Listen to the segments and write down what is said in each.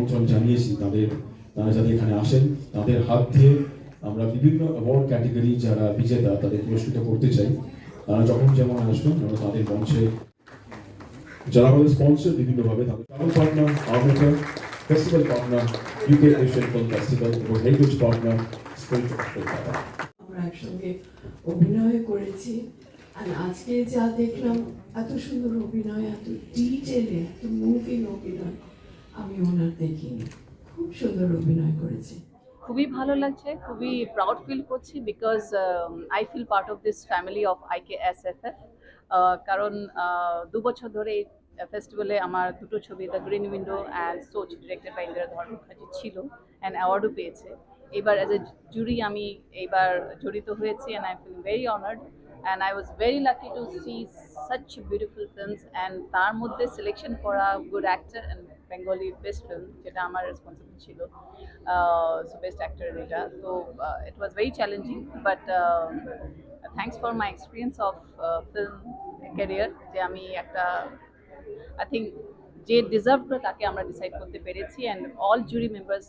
আমন্ত্রণ জানিয়েছি, তাদের, তারা যাতে এখানে আসেন, তাদের হাত দিয়ে আমরা বিভিন্ন অ্যাওয়ার্ড ক্যাটাগরি যারা বিজেতা, তাদের পুরস্কৃত করতে চাই। তারা যখন যেমন আসবেন, আমরা তাদের মঞ্চে, যারা আমাদের স্পন্সর বিভিন্নভাবে, তাদের travel partner আর্মেটার festival partner UK Asian film festival এবং হেরিটেজ পার্টনার স্টেট আমরা একসঙ্গে অভিনয় করেছি। আর আজকে যা দেখলাম, এত সুন্দর অভিনয়, এত ডিটেলে এত মুভিং অভিনয়। আমি ওনার দেখিনি। খুব সুন্দর অভিনয় করেছে। খুবই ভালো লাগছে, খুবই প্রাউড ফিল করছি because I feel part of this family of I K S F F কারণ দু বছর ধরে এই ফেস্টিভ্যালে আমার দুটো ছবি the green window and Soch directed by Indira Dhar Mukherjee ছিল অ্যান্ড অ্যাওয়ার্ডও পেয়েছে। এবার অ্যাজ এ জুরি আমি এইবার জড়িত হয়েছি and I feel very honoured and I was very lucky to see such beautiful films and তার মধ্যে সিলেকশন করা good actor and Bengali best film যেটা আমার রেসপন্সিবল ছিল সো বেস্ট অ্যাক্টর এটা। তো it was very challenging but thanks for my experience of film career যে আমি একটা আই থিঙ্ক যে ডিজার্ভ করে তাকে আমরা ডিসাইড করতে পেরেছি and all jury members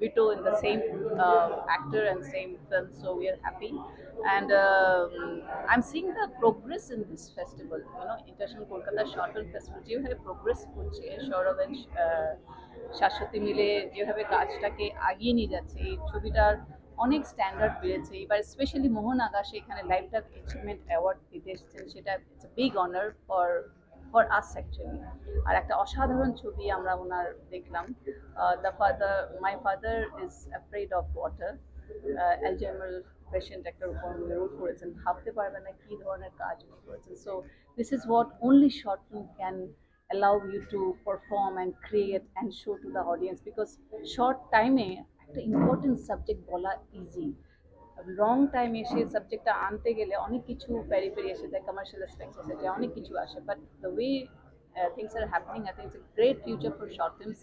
উইটো in the same actor and same film so we are happy and I am seeing the progress in this festival you know international Kolkata short film festival যেভাবে progress করছে Sourav uh, Shashwati মিলে যেভাবে কাজটাকে আগিয়ে নিয়ে যাচ্ছে এই ছবিটার অনেক স্ট্যান্ডার্ড বেড়েছে। এবার স্পেশালি মোহন আকাশে এখানে লাইফ টাইম অ্যাচিভমেন্ট অ্যাওয়ার্ড দিতে এসেছেন সেটা it's big honour for for us actually আর একটা অসাধারণ ছবি আমরা ওনার দেখলাম। The father my father is afraid of water Alzheimer patient একটা উপর রোল করেছেন। ভাবতে পারবে না কী ধরনের কাজ উনি করেছেন। So this is what only short film can allow you to perform and create and show to the audience because short time এ একটা ইম্পর্টেন্ট সাবজেক্ট বলা ইজি লং টাইমে সেই সাবজেক্টটা আনতে গেলে অনেক কিছু প্যারিফেরি এসে যায় কমার্শিয়াল অ্যাসপেক্টস এসে যায় অনেক কিছু আসে but the way things are happening I think it's a great future for short films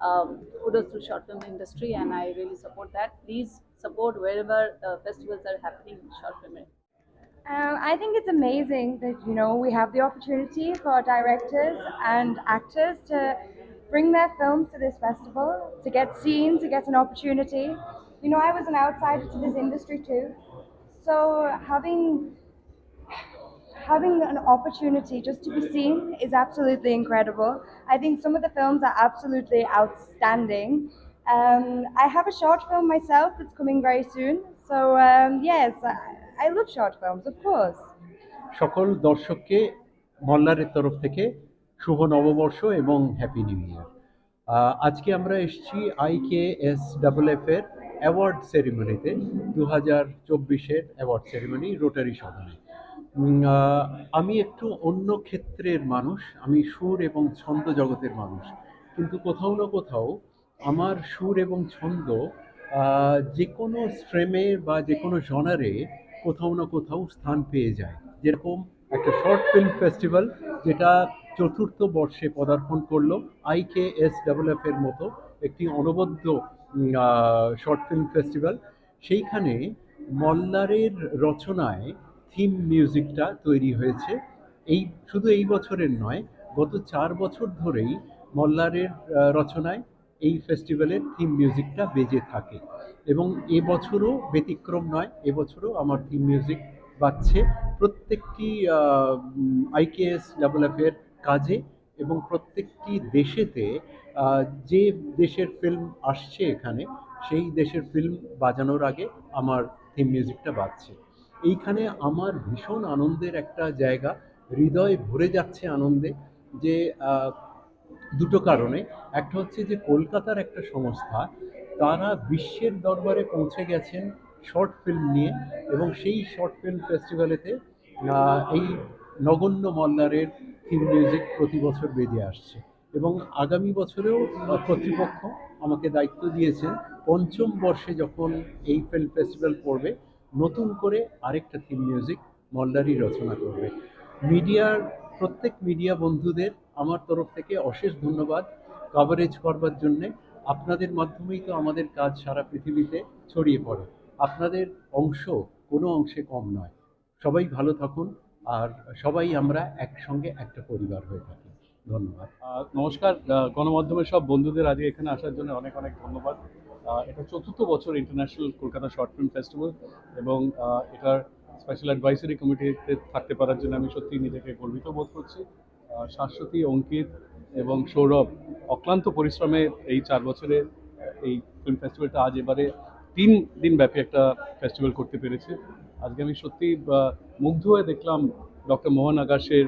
um, kudos to short film industry and I really support that. Please support wherever uh, festivals are happening in short film. Um, I think it's amazing that you know we have the opportunity for directors and actors to bring their films to this festival, to get seen, to get an opportunity. You know, I was an outsider to this industry too, so having having an opportunity just to be seen is absolutely incredible. I think some of the films are absolutely outstanding. Um, I have a short film myself that's coming very soon, so um, yes, I, I love short films, of course. সকল দর্শককে মল্লারের তরফ থেকে শুভ নববর্ষ এবং happy new year আজকে আমরা এসেছি আইকে এস ডাবল এফ এর অ্যাওয়ার্ড সেরিমনিতে দু হাজার চব্বিশের অ্যাওয়ার্ড সেরিমনি রোটারি সদনে। আমি একটু অন্য ক্ষেত্রের মানুষ, আমি সুর এবং ছন্দ জগতের মানুষ। কিন্তু কোথাও না কোথাও আমার সুর এবং ছন্দ যে কোনো স্ট্রেমে বা যে কোনো জনারে কোথাও না কোথাও স্থান পেয়ে যায়। যেরকম একটা শর্ট ফিল্ম ফেস্টিভ্যাল, যেটা চতুর্থ বর্ষে পদার্পণ করল আইকে এস ডাবল এফ এর মতো একটি অনবদ্য শর্ট ফিল্ম ফেস্টিভ্যাল সেইখানে মল্লারের রচনায় থিম মিউজিকটা তৈরি হয়েছে। এই, শুধু এই বছরের নয়, গত চার বছর ধরেই মল্লারের রচনায় এই ফেস্টিভ্যালের থিম মিউজিকটা বেজে থাকে। এবং এবছরও ব্যতিক্রম নয় এবছরও আমার থিম মিউজিক বাজছে। প্রত্যেকটি আইকেএস ডাবল এফের কাজে এবং প্রত্যেকটি দেশেতে যে দেশের ফিল্ম আসছে এখানে, সেই দেশের ফিল্ম বাজানোর আগে আমার থিম মিউজিকটা বাজছে। এইখানে আমার ভীষণ আনন্দের একটা জায়গা, হৃদয় ভরে যাচ্ছে আনন্দে যে দুটো কারণে। একটা হচ্ছে যে, কলকাতার একটা সংস্থা, তারা বিশ্বের দরবারে পৌঁছে গেছেন শর্ট ফিল্ম নিয়ে এবং সেই শর্ট ফিল্ম ফেস্টিভ্যালেতে এই নগণ্য মল্লারের থিম মিউজিক প্রতি বছর বেজে আসছে। এবং আগামী বছরেও কর্তৃপক্ষ আমাকে দায়িত্ব দিয়েছেন পঞ্চম বর্ষে যখন এই ফিল্ম ফেস্টিভ্যাল পড়বে, নতুন করে আরেকটা থিম মিউজিক মল্লারই রচনা করবে। মিডিয়ার, প্রত্যেক মিডিয়া বন্ধুদের আমার তরফ থেকে অশেষ ধন্যবাদ কভারেজ করবার জন্যে। আপনাদের মাধ্যমেই তো আমাদের কাজ সারা পৃথিবীতে ছড়িয়ে পড়ে। আপনাদের অংশ কোনো অংশে কম নয়। সবাই ভালো থাকুন আর সবাই আমরা একসঙ্গে একটা পরিবার হয়ে থাকি। ধন্যবাদ। নমস্কার গণমাধ্যমের সব বন্ধুদের আজকে এখানে আসার জন্য অনেক অনেক ধন্যবাদ। এটা চতুর্থ বছর international Kolkata short film festival এবং এটার স্পেশাল অ্যাডভাইসারি কমিটিতে থাকতে পারার জন্য আমি সত্যি নিজেকে গর্বিত বোধ করছি। শাশ্বতী, অঙ্কিত এবং সৌরভ অক্লান্ত পরিশ্রমে এই চার বছরে এই ফিল্ম ফেস্টিভ্যালটা আজ এবারে তিন দিন ব্যাপী একটা ফেস্টিভ্যাল করতে পেরেছে। আজকে আমি সত্যি মুগ্ধ হয়ে দেখলাম ডক্টর মোহন আকাশের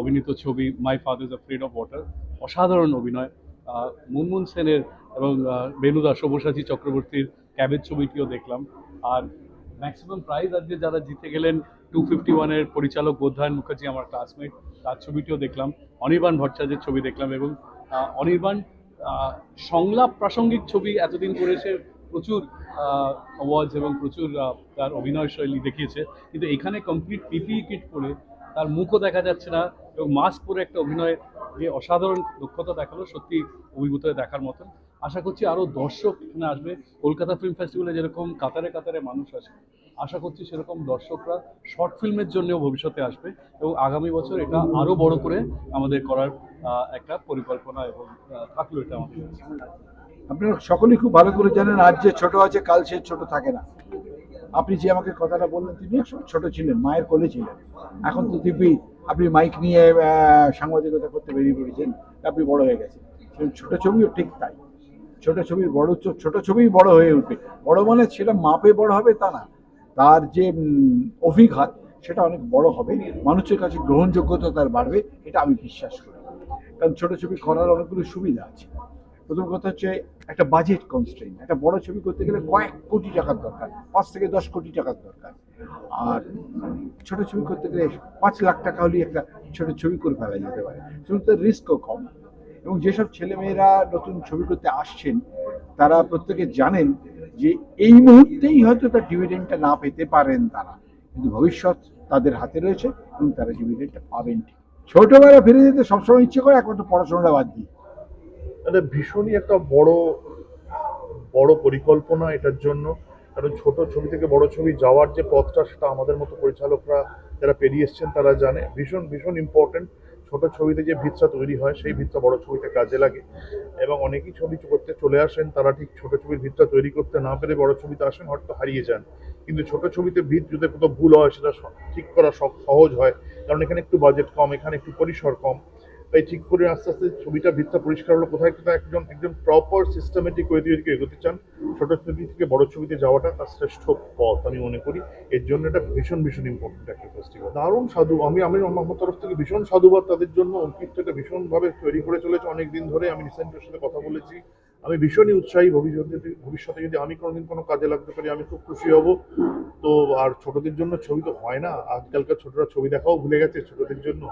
অভিনীত ছবি my father's afraid of water অসাধারণ অভিনয়। মুনমুন সেনের এবং বেনুদা সব্যসাচী চক্রবর্তীর ক্যাবেজ ছবিটিও দেখলাম। আর ম্যাক্সিমাম প্রাইজ আজকে যারা জিতে গেলেন টু ফিফটি ওয়ানের পরিচালক বোধায়ন মুখার্জি, আমার ক্লাসমেট তার ছবিটিও দেখলাম। অনির্বাণ ভট্টাচার্যের ছবি দেখলাম এবং অনির্বাণ সংলাপ প্রাসঙ্গিক ছবি এতদিন করে সে প্রচুর অ্যাওয়ার্ডস এবং প্রচুর তার অভিনয় শৈলী দেখিয়েছে। কিন্তু এখানে কমপ্লিট পিপিই কিট পরে তার মুখও দেখা যাচ্ছে না এবং মাস্ক পরে একটা অভিনয় যে অসাধারণ দক্ষতা দেখাল, সত্যি অভিভূত দেখার মতন। আশা করছি আরও দর্শক এখানে আসবে। কলকাতা ফিল্ম ফেস্টিভ্যালে যেরকম কাতারে কাতারে মানুষ আসে, আশা করছি সেরকম দর্শকরা শর্ট ফিল্মের জন্যও ভবিষ্যতে আসবে এবং আগামী বছর এটা আরও বড় করে আমাদের করার একটা পরিকল্পনা এবং থাকল এটা আমাদের। আপনারা সকলেই খুব ভালো করে জানেন, আজ যে ছোট আছে, কাল সে ছোট থাকে না। আপনি যে আমাকে কথাটা বললেন, তিনি ছোট ছিলেন, মায়ের কোলে ছিলেন। এখন তো দিব্যি, আপনি মাইক নিয়ে সাংবাদিকতা করতে বেরিয়ে পড়েছেন, আপনি বড় হয়ে গেছেন। ছোট ছবিও ঠিক তাই। ছোট ছবি বড়, ছোট ছবি বড় হয়ে উঠবে। বড় মানে সেটা মাপে বড় হবে তা না। তার যে অভিঘাত, সেটা অনেক বড় হবে। মানুষের কাছে গ্রহণযোগ্যতা তার বাড়বে, এটা আমি বিশ্বাস করি। কারণ ছোট ছবি করার অনেকগুলো সুবিধা আছে। প্রথম কথা হচ্ছে একটা বাজেট কনস্ট্রেন একটা বড় ছবি করতে গেলে কয়েক কোটি টাকার দরকার, পাঁচ থেকে দশ কোটি টাকার দরকার। আর ছোট ছবি করতে গেলে পাঁচ লাখ টাকা হলেই একটা ছোট ছবি করে ফেলা যেতে পারে। তার রিস্কও কম। এবং যেসব ছেলেমেয়েরা নতুন ছবি করতে আসছেন, তারা প্রত্যেকে জানেন যে এই মুহূর্তেই হয়তো তার ডিভিডেন্ডটা না পেতে পারেন তারা। কিন্তু ভবিষ্যৎ তাদের হাতে রয়েছে এবং তারা ডিভিডেন্ডটা পাবেন ঠিক। ছোটবেলা ফিরে যেতে সবসময় ইচ্ছে করে একমাত্র পড়াশোনাটা বাদ দিয়ে। এটা ভীষণই একটা বড় বড় পরিকল্পনা এটার জন্য। কারণ ছোট ছবি থেকে বড় ছবি যাওয়ার যে পথটা, সেটা আমাদের মতো পরিচালকরা যারা পেরিয়ে এসছেন, তারা জানে। ভীষণ ভীষণ ইম্পর্টেন্ট ছোট ছবিতে যে ভিতটা তৈরি হয়, সেই ভিতটা বড় ছবিতে কাজে লাগে। এবং অনেকেই ছবি করতে চলে আসেন, তারা ঠিক ছোট ছবির ভিতটা তৈরি করতে না পেরে বড় ছবিতে আসেন, হয়তো হারিয়ে যান। কিন্তু ছোট ছবিতে ভিত যদি কোথাও ভুল হয়, সেটা ঠিক করা সহজ হয়। কারণ এখানে একটু বাজেট কম, এখানে একটু পরিসর কম। তাই ঠিক করে আস্তে আস্তে ছবিটা ভিতটা পরিষ্কার হলো। কোথায় কোথায় একজন একজন প্রপার সিস্টেমেটিক ওয়ে দিয়ে যদি এগোতে চান, ছোট ছবি থেকে বড় ছবিতে যাওয়াটা তার শ্রেষ্ঠ পথ আমি মনে করি। এর জন্য এটা ভীষণ ভীষণ ইম্পর্টেন্ট একটা ফেস্টিভ্যাল দারুণ সাধু, আমি আমি আমার তরফ থেকে ভীষণ সাধুবাদ তাদের জন্য। অঙ্কিতটা ভীষণভাবে তৈরি করে চলেছে। অনেক দিন ধরে আমি রিসেন্টের সাথে কথা বলেছি। আমি ভীষণই উৎসাহী ভবিষ্যতে ভবিষ্যতে যদি আমি কোনোদিন কোনো কাজে লাগতে পারি, আমি খুব খুশি হব। তো আর ছোটদের জন্য ছবি তো হয় না। আজকালকার ছোটরা ছবি দেখাও ভুলে গেছে ছোটদের জন্য।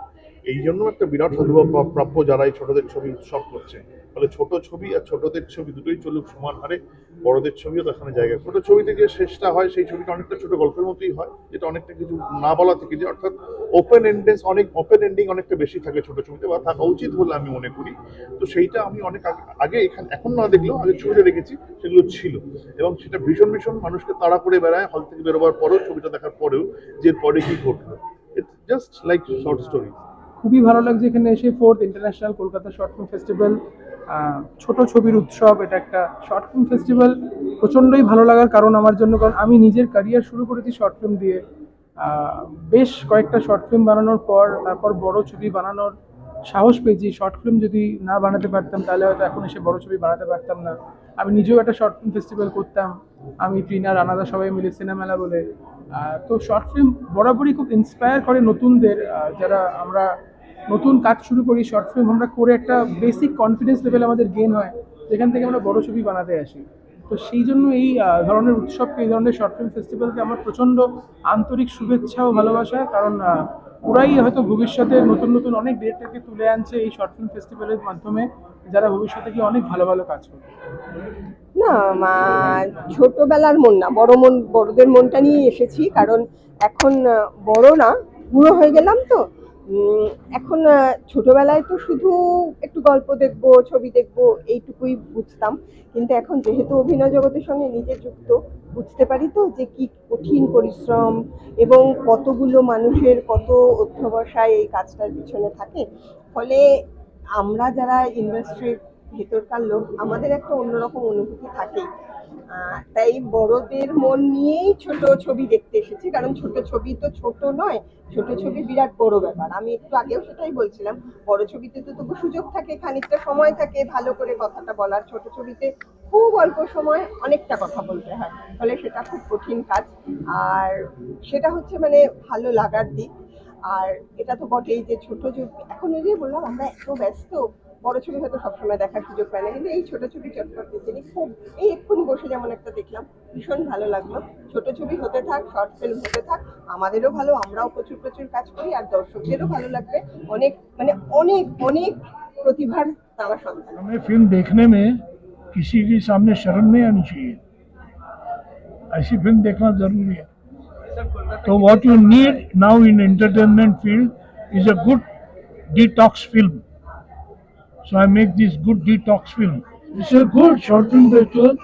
এই জন্য একটা বিরাট পা- প্রাপ্য যারা এই ছোটদের ছবি উৎসব করছে। ফলে ছোট ছবি আর ছোটদের ছবি দুটোই চলুক সমান হারে, বড়দের ছবিও দেখানো জায়গা। ছোট ছবিতে যে শেষটা হয়, সেই ছবিটা অনেকটা ছোট গল্পের মতোই হয়, যেটা অনেকটা কিছু না বলা থেকে যে অর্থাৎ ওপেন এন্ডেন্স অনেক ওপেন এন্ডিং অনেকটা বেশি থাকে ছোট ছবিতে বা থাকা উচিত বলে আমি মনে করি। তো সেইটা আমি অনেক আগে- আগে এখানে, এখন না দেখলেও আগে ছবিতে দেখেছি, সেগুলো ছিল। এবং সেটা ভীষণ ভীষণ মানুষকে তাড়া করে বেড়ায় হল থেকে বেরোবার পরেও ছবিটা দেখার পরেও যে পরে কি ঘটলো। It's just like short story খুবই ভালো লাগছে এখানে এসে fourth international Kolkata short film festival ছোট ছবির উৎসব, এটা একটা শর্ট ফিল্ম ফেস্টিভ্যাল প্রচণ্ডই ভালো লাগার কারণ আমার জন্য, কারণ আমি নিজের ক্যারিয়ার শুরু করেছি শর্ট ফিল্ম দিয়ে। বেশ কয়েকটা শর্ট ফিল্ম বানানোর পর, তারপর বড় ছবি বানানোর সাহস পেয়েছি। শর্ট ফিল্ম যদি না বানাতে পারতাম, তাহলে হয়তো এখন এসে বড় ছবি বানাতে পারতাম না। আমি নিজেও একটা শর্ট ফিল্ম ফেস্টিভ্যাল করতাম। আমি ট্রিনা রানাদা সবাই মিলে সিনেমেলা বলে তো শর্ট ফিল্ম বরাবরই খুব ইন্সপায়ার করে নতুনদের যারা আমরা নতুন কাজ শুরু করি শর্ট ফিল্ম আমরা করে একটা বেসিক কনফিডেন্স লেভেল আমাদের গেন হয়, যেখান থেকে আমরা বড় ছবি বানাতে আসি। তো সেই জন্য এই ধরনের উৎসবকে, এই ধরনের শর্ট ফিল্ম ফেস্টিভ্যালকে আমার প্রচণ্ড আন্তরিক শুভেচ্ছা ও ভালোবাসা, কারণ ওরাই হয়তো ভবিষ্যতে নতুন নতুন অনেক ডিরেক্টরকে তুলে আনছে এই শর্ট ফিল্ম ফেস্টিভ্যালের মাধ্যমে, যারা ভবিষ্যতে কি অনেক ভালো ভালো কাজ করবে। না ছোটবেলার মন না, বড় মন, বড়দের মনটা নিয়ে এসেছি। কারণ এখন বড় না, বুড়ো হয়ে গেলাম তো। এখন ছোটবেলায় তো শুধু একটু গল্প দেখব ছবি দেখব এইটুকুই বুঝতাম। কিন্তু এখন যেহেতু অভিনয় জগতের সঙ্গে নিজে যুক্ত বুঝতে পারি তো যে কি কঠিন পরিশ্রম এবং কতগুলো মানুষের কত অধ্যবসায় এই কাজটার পিছনে থাকে। ফলে আমরা যারা ইন্ডাস্ট্রির ভেতরকার লোক আমাদের একটা অন্যরকম অনুভূতি আহ, তাই বড়দের মন নিয়েই ছোট ছবি দেখতে এসেছি, কারণ ছোট ছবি তো ছোট নয়, ছোট ছবি বিরাট বড় ব্যাপার। আমি একটু আগেও সেটাই বলছিলাম, বড় ছবিতে তো তবু সুযোগ থাকে, খানিকটা সময় থাকে, ভালো করে কথাটা বলার। ছোট ছবিতে খুব অল্প সময় অনেকটা কথা বলতে হয়, ফলে সেটা খুব কঠিন কাজ। আর সেটা হচ্ছে মানে ভালো লাগার দিক। আর এটা তো বটেই যে ছোট এখন যে বললাম, আমরা এত ব্যস্ত বড় ছবি হয়তো সবসময় দেখার সুযোগ পাই না কিন্তু এই ছোট ছবি চটপট তিনি খুব এই এক্ষুনি বসে যেমন একটা দেখলাম ভীষণ ভালো লাগলো ছোট ছবি হতে থাক শর্ট ফিল্ম হতে থাক আমাদেরও ভালো আমরাও প্রচুর প্রচুর কাজ করি আর দর্শকদেরও ভালো লাগবে অনেক মানে অনেক অনেক প্রতিভার তারা সন্তান हमें फिल्म देखने में किसी के सामने शर्म नहीं आनी चाहिए ऐसी फिल्म देखना जरूरी है तो what you need now in entertainment field is a good detox film So I make this good detox film it's a good short film festival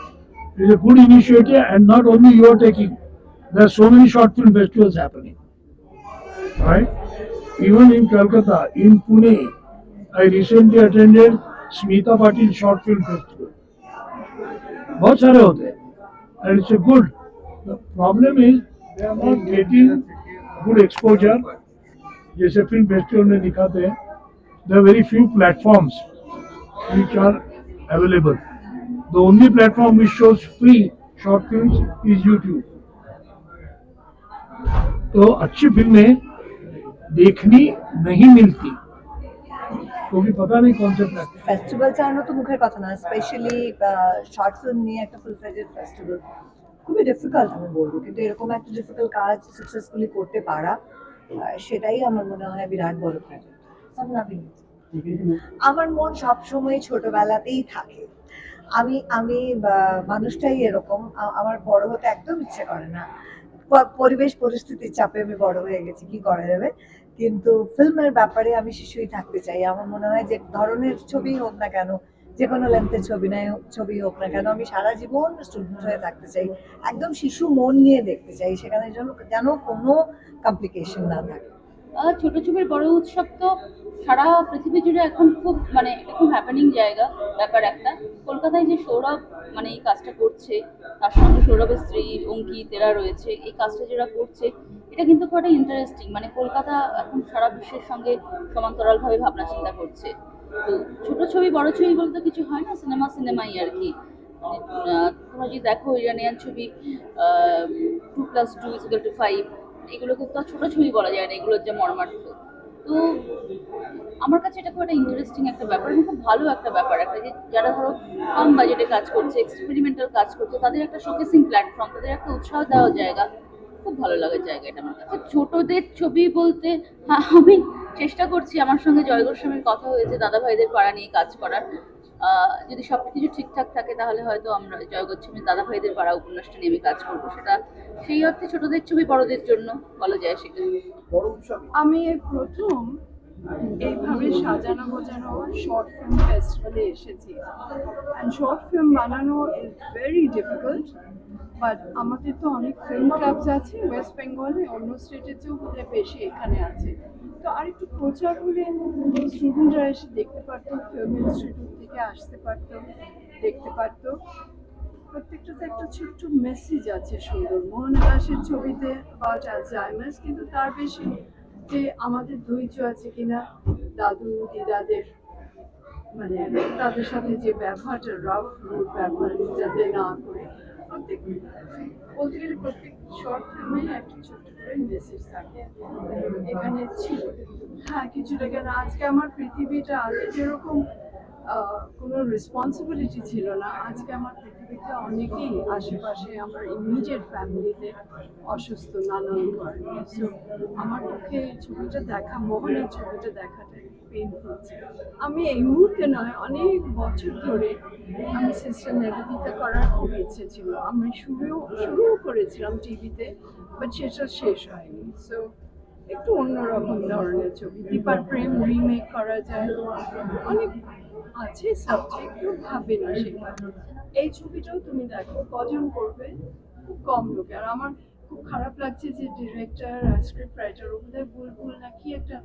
is a good initiative and not only you are taking there are so many short film festivals happening right? Even in Calcutta, in Pune, I recently attended Smita Patil Short Film Festival. बहुत सारे होते हैं and it's a good. The problem is they are not getting good exposure. जैसे film festival में दिखाते हैं there are very few platforms which are available. The only platform which shows free short films is YouTube. तो अच्छी फिल्में देखनी नहीं मिलती क्योंकि पता नहीं कौन से प्लेटफॉर्म ফেস্টিভ্যাল চালানো তো মুখের কথা না স্পেশালি শর্ট ফিল্ম নিয়ে একটা ফুল ফ্লেজেড ফেস্টিভ্যাল খুবই ডিফিকাল্ট আমি বলবো কিন্তু এরকম একটা ডিফিকাল্ট কাজ সাকসেসফুলি করতে পারা আহ, সেটাই আমার মনে হয় বিরাট বড় ক্রেডিট আমার মন সবসময় ছোটবেলাতেই থাকে। আমি আমি মানুষটাই এরকম। আমার বড় হতে একদম ইচ্ছে করে না। পরিবেশ পরিস্থিতির চাপে আমি বড় হয়ে গেছি, কি করা যাবে? কিন্তু ফিল্মের ব্যাপারে আমি শিশুই থাকতে চাই। আমার মনে হয় যে ধরনের ছবি হোক না কেন, যে কোনো লেন্থের ছবি নাই, ছবি হোক না কেন, আমি সারা জীবন স্টুডেন্ট হয়ে থাকতে চাই। একদম শিশু মন নিয়ে দেখতে চাই। সেখানে যেন যেন কোনো কমপ্লিকেশন না থাকে। ছোট ছবির বড় উৎসব তো সারা পৃথিবী জুড়ে এখন খুব মানে এটা খুব হ্যাপেনিং জায়গা ব্যাপার একটা। কলকাতায় যে সৌরভ মানে এই কাজটা করছে তার সঙ্গে সৌরভের স্ত্রী অঙ্কিত এরা রয়েছে এই কাজটা যারা করছে এটা কিন্তু খুব একটা ইন্টারেস্টিং মানে কলকাতা এখন সারা বিশ্বের সঙ্গে সমান্তরালভাবে ভাবনা চিন্তা করছে। তো ছোট ছবি বড় ছবি বলতে কিছু হয় না সিনেমা সিনেমাই আর কি। আহ, তোমরা যদি দেখো ইরানিয়ান ছবি two plus two is equal to five এগুলোকে তো ছবি বলা যায় না, এগুলোর যে মর্মার্থ তো আমার কাছে এটা খুব একটা ইন্টারেস্টিং একটা ব্যাপার এবং খুব ভালো একটা ব্যাপার। একটা যে যারা ধরো কম বাজেটে কাজ করছে এক্সপেরিমেন্টাল কাজ করছে, তাদের একটা শোকেসিং প্ল্যাটফর্ম তাদের একটা উৎসাহ দেওয়ার জায়গা, খুব ভালো লাগার জায়গা এটা আমার কাছে। ছোটদের ছবি বলতে হ্যাঁ আমি চেষ্টা করছি আমার সঙ্গে জয় গোস্বামীর কথা হয়েছে দাদা ভাইদের পাড়া নিয়ে কাজ করার। যদি সব কিছু ঠিকঠাক থাকে তাহলে হয়তো আমরা জয় দাদা ভাইদের পাড়া উপন্যাসটা নিয়ে আমি কাজ করব। সেটা সেই অর্থে ছোটদের ছবি বড়দের জন্য বলা যায় সেটা। আমি প্রথম এইভাবে সাজানো গোজানো শর্ট ফিল্ম ফেস্টিভ্যালে এসেছি। অ্যান্ড শর্ট ফিল্ম বানানো ইজ ভেরি ডিফিকাল্ট বাট আমাদের তো অনেক ফিল্ম ক্লাবস আছে ওয়েস্ট বেঙ্গলে অন্য স্টেটের চেয়েও বোধহয় বেশি এখানে আছে। তো আর একটু প্রচার হলে স্টুডেন্টরা এসে দেখতে পারতো ফিল্ম ইনস্টিটিউট থেকে আসতে পারতো, দেখতে পারতো। প্রত্যেকটাতে একটা ছোট্ট মেসেজ আছে সুন্দর। মোহন দাসের ছবিতে অ্যাবাউট অ্যালজাইমার্স কিন্তু তার বেশি যে আমাদের ধৈর্য আছে কিনা, দাদু, দিদাদের মানে তাদের সাথে যে ব্যবহারটা রাফ রুট ব্যবহার যাতে না করে। প্রত্যেক বলতে গেলে প্রত্যেক শর্ট ফিল্মে একটা ছোট্ট করে মেসেজ থাকে। এখানে ছিল। হ্যাঁ কিছুটা কেন আজকে আমার পৃথিবীটা আগে যেরকম কোনো রেসপন্সিবিলিটি ছিল না, আজকে আমার পৃথিবীতে অনেকেই আশেপাশে আমার ইমিডিয়েট ফ্যামিলিতে অসুস্থ, নানান কারণে সো আমার পক্ষে এই ছবিটা দেখা, মোহনের ছবিটা দেখাটা পেইনফুল আমি এই মুহূর্তে নয়, অনেক বছর ধরে আমি সিস্টার নিবেদিতা করার খুব ইচ্ছে ছিল। আমি শুরুও শুরুও করেছিলাম টিভিতে বাট সেটা শেষ হয়নি। সো একটু অন্যরকম ধরনের ছবি। দীপার প্রেম রিমেক করা যায়। অনেক আছে সাবজেক্ট কেউ ভাবে না সেটা। এই ছবিটাও তুমি দেখো, কজন করবে? খুব কম লোকে। আর আমার খুব খারাপ লাগছে যে ডিরেক্টর স্ক্রিপ্ট রাইটার ওদের বুলবুল নাকি একটা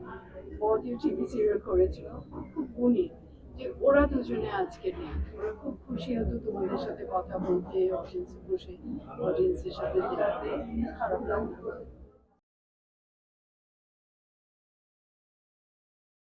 অডিও টিভি সিরিয়াল করেছিল। খুব গুণী যে ওরা দুজনে আজকে নেই ওরা খুব খুশি হতো তোমাদের সাথে কথা বলতে অডিয়েন্সে বসে অডিয়েন্সের সাথে দেখতে খারাপ লাগতো।